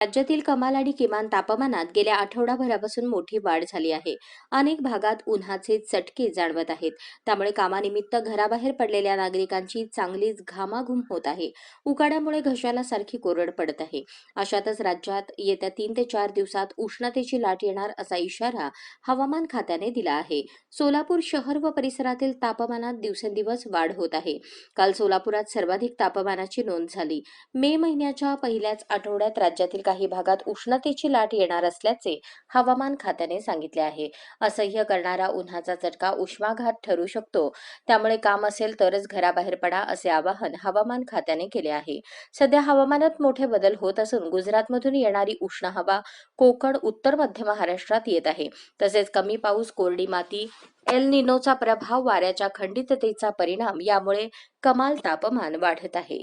राज्यातील कमाल आणि किमान तापमानात गेल्या आठवडाभरापासून मोठी वाढ झाली आहे. अनेक भागात उन्हाचे चटके जाणवत आहेत. त्यामुळे कामानिमित्त घराबाहेर पडलेल्या नागरिकांची चांगलीच घामाघूम होत आहे. उकाड्यामुळे घशाला सारखी कोरड पडत आहे. अशातच राज्यात येत्या तीन ते चार दिवसात उष्णतेची लाट येणार असा इशारा हवामान खात्याने दिला आहे. सोलापूर शहर व परिसरातील तापमानात दिवसेंदिवस वाढ होत आहे. काल सोलापुरात सर्वाधिक तापमानाची नोंद झाली. मे महिन्याच्या पहिल्याच आठवड्यात राज्यातील काही भागात उष्णतेची लाट येणार असल्याचे हवामान खात्याने सांगितले आहे. असह्य करणारा उन्हाचा चटका उष्माघात ठरू शकतो. त्यामुळे काम असेल तरच घराबाहेर पडा असे आवाहन हवामान खात्याने केले आहे. सध्या हवामानात मोठे बदल होत असून गुजरातमधून येणारी उष्ण हवा कोकण उत्तर मध्य महाराष्ट्रात येत आहे. तसेच कमी पाऊस कोरडी माती एल निनोचा प्रभाव वाऱ्याच्या खंडिततेचा परिणाम यामुळे कमाल तापमान वाढत आहे.